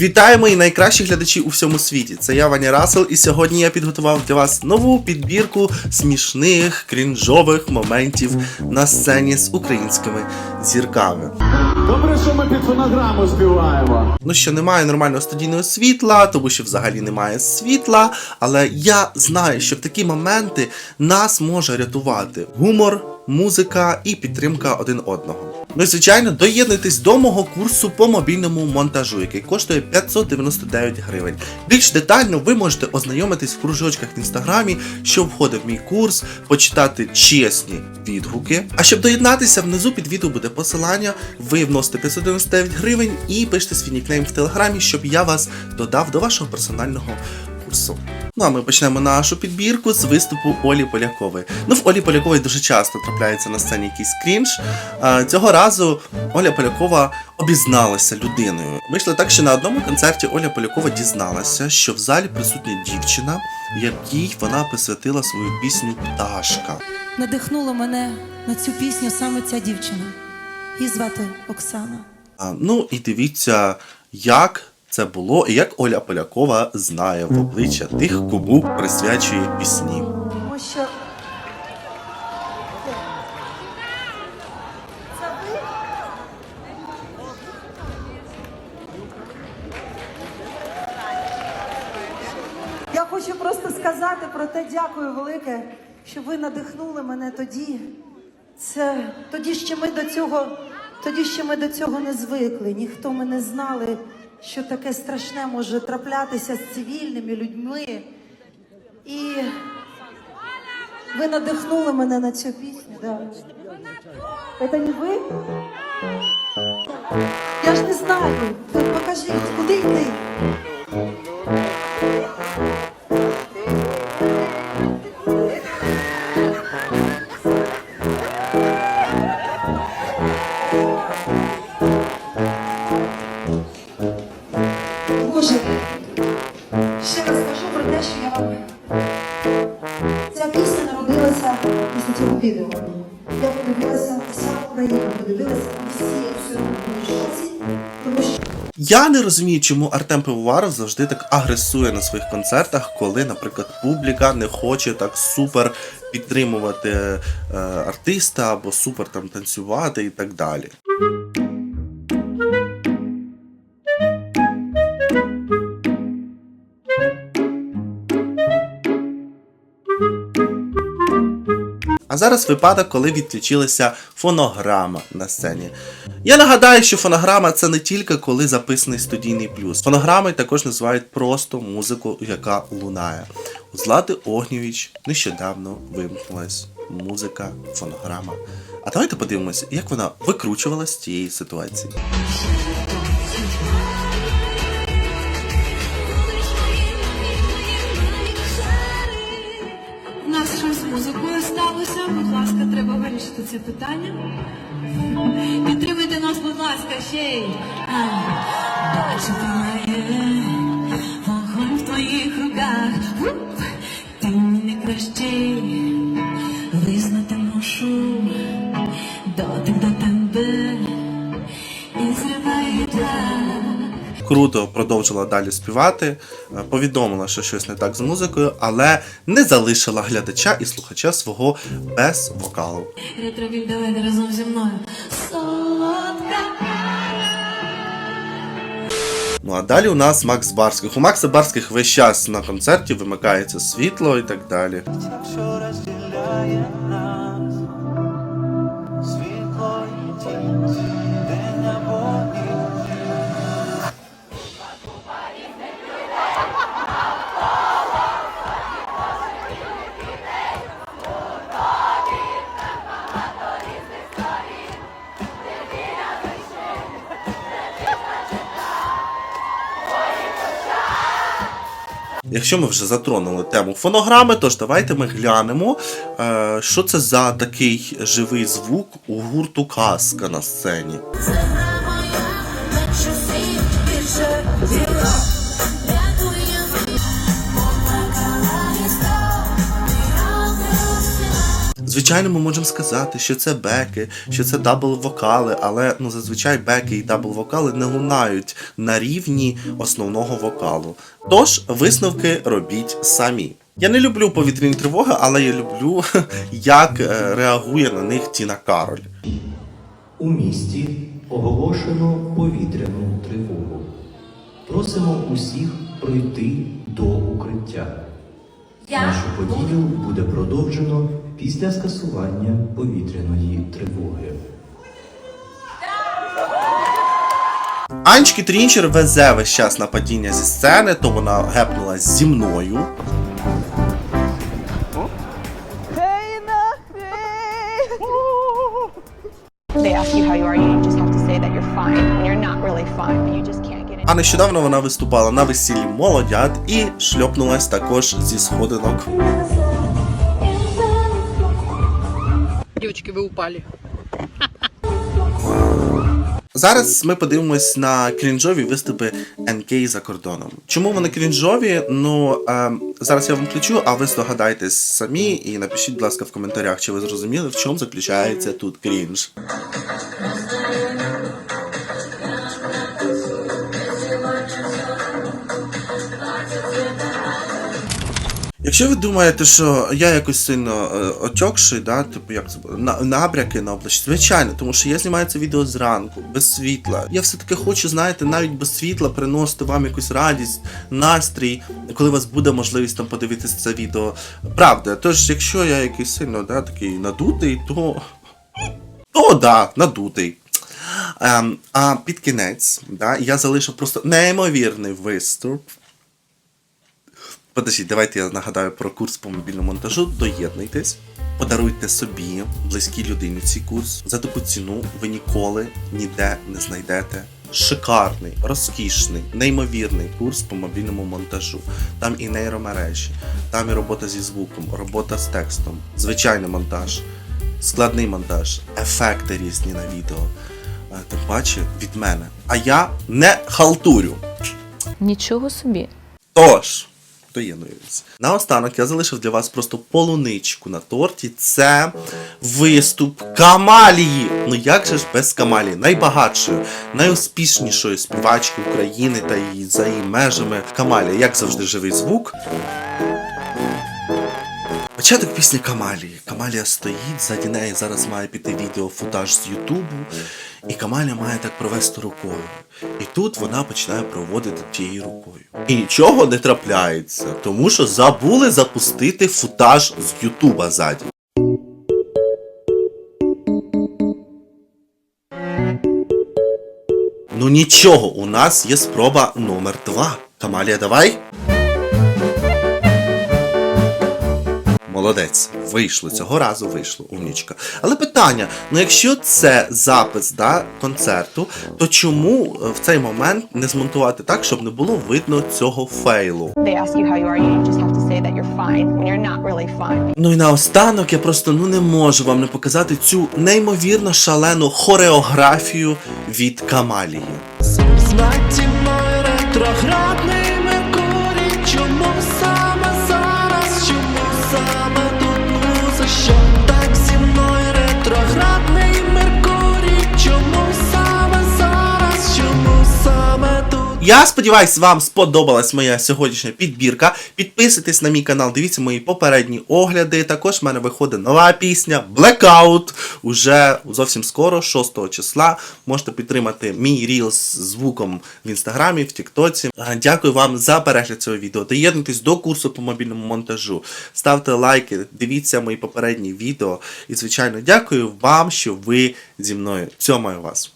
Вітаю мої найкращі глядачі у всьому світі. Це я Ваня Расел, і сьогодні я підготував для вас нову підбірку смішних крінжових моментів на сцені з українськими зірками. Добре, що ми під фонограму співаємо. Ну що немає нормального студійного світла, тому що взагалі немає світла. Але я знаю, що в такі моменти нас може рятувати гумор, музика і підтримка один одного. Ну і звичайно, доєднуйтесь до мого курсу по мобільному монтажу, який коштує 599 гривень. Більш детально ви можете ознайомитись в кружочках в інстаграмі, що входить в мій курс, почитати чесні відгуки. А щоб доєднатися, внизу під відео буде посилання. Ви вносите 599 гривень і пишете свій нікнейм в телеграмі, щоб я вас додав до вашого персонального курсу. Ну а ми почнемо нашу підбірку з виступу Олі Полякової. Ну, в Олі Полякової дуже часто трапляється на сцені якийсь крінж. Цього разу Оля Полякова обізналася людиною. Вийшло так, що на одному концерті Оля Полякова дізналася, що в залі присутня дівчина, якій вона присвятила свою пісню Пташка. Надихнула мене на цю пісню саме ця дівчина. Її звати Оксана. А, ну і дивіться, як це було, і як Оля Полякова знає в обличчя тих, кому присвячує пісні. Тому що я хочу просто сказати про те, дякую велике, що ви надихнули мене тоді. Це тоді ще ми до цього, тоді ще ми до цього не звикли. Ніхто ми не знали, що таке страшне може траплятися з цивільними людьми. І ви надихнули мене на цю пісню, да. Это не ви? Я ж не знаю. Покажіть, куди йти? Те, що я вам Ця пісня народилася після цього відео. Я подивилася, вся Україна подивилася, всі абсолютно шоці, тому що Я не розумію, чому Артем Пивоваров завжди так агресує на своїх концертах, коли, наприклад, публіка не хоче так супер підтримувати е, артиста або супер там танцювати і так далі. Зараз випадок, коли відключилася фонограма на сцені. Я нагадаю, що фонограма це не тільки коли записаний студійний плюс. Фонограми також називають просто музику, яка лунає. У Злати Огнєвіч нещодавно вимкнулась музика, фонограма. А давайте подивимося, як вона викручувалась з цієї ситуації. Будь ласка, треба вирішити це питання. Підтримуйте нас, будь ласка, ще й. Круто продовжила далі співати, е, повідомила, що щось не так з музикою, але не залишила глядача і слухача свого без вокалу. Ретровіль, давайте разом зі мною. Солодка. Ну а далі у нас Макс Барських. У Макса Барських весь час на концерті вимикається світло і так далі. Якщо ми вже затронули тему фонограми, тож давайте ми глянемо, е, що це за такий живий звук у гурту Казка на сцені. Звичайно, ми можемо сказати, що це беки, що це дабл вокали, але ну зазвичай беки і дабл вокали не лунають на рівні основного вокалу. Тож висновки робіть самі. Я не люблю повітряні тривоги, але я люблю, як е, реагує на них Тіна Кароль. У місті оголошено повітряну тривогу. Просимо усіх пройти до укриття. Нашу подію буде продовжено після скасування повітряної тривоги. Анечки Трінчер везе весь час на падіння зі сцени, то вона гепнулась зі мною. А нещодавно вона виступала на весіллі молодят і шльопнулась також зі сходинок. Девочки, вы упали. Зараз ми подивимось на крінжові виступи НК за кордоном. Чому вони крінжові? Ну е, зараз я вам включу, а ви здогадайтесь самі і напишіть, будь ласка, в коментарях, чи ви зрозуміли, в чому заключається тут крінж. Якщо ви думаєте, що я якось сильно е, отьокший, да, типу як на, набряки на обличчі, звичайно, тому що я знімаю це відео зранку, без світла. Я все-таки хочу, знаєте, навіть без світла приносити вам якусь радість, настрій, коли у вас буде можливість там подивитися це відео. Правда, тож, якщо я якийсь сильно да, такий надутий, то. То да, надутий. Ем, а під кінець, да, я залишив просто неймовірний виступ. Подождіть, давайте я нагадаю про курс по мобільному монтажу. Доєднуйтесь, подаруйте собі, близькій людині цей курс. За таку ціну ви ніколи ніде не знайдете. Шикарний, розкішний, неймовірний курс по мобільному монтажу. Там і нейромережі, там і робота зі звуком, робота з текстом, звичайний монтаж, складний монтаж, ефекти різні на відео. Тим паче від мене. А я не халтурю. Нічого собі. Тож, доєднуємось. Наостанок я залишив для вас просто полуничку на торті. Це виступ Камалії. Ну як же ж без Камалії? Найбагатшою, найуспішнішою співачки України та її за її межами. Камалія, як завжди, живий звук. Початок пісні Камалії. Камалія стоїть, ззаді неї зараз має піти відео футаж з Ютубу, і Камалія має так провести рукою. І тут вона починає проводити тією рукою. І нічого не трапляється, тому що забули запустити футаж з Ютуба ззаді. Ну нічого, у нас є спроба номер два. Камалія, давай. Молодець, вийшло цього разу, вийшло, умнічка. Але питання: ну якщо це запис да, концерту, то чому е, в цей момент не змонтувати так, щоб не було видно цього фейлу? Ну і наостанок я просто ну не можу вам не показати цю неймовірно шалену хореографію від Камалії. Знаті Я сподіваюсь, вам сподобалась моя сьогоднішня підбірка. Підписуйтесь на мій канал, дивіться мої попередні огляди. Також в мене виходить нова пісня Blackout. Уже зовсім скоро, 6 числа. Можете підтримати мій ріл з звуком в інстаграмі, в Тіктоці. Дякую вам за перегляд цього відео. Доєднуйтесь до курсу по мобільному монтажу. Ставте лайки, дивіться мої попередні відео. І, звичайно, дякую вам, що ви зі мною. Цьомаю вас.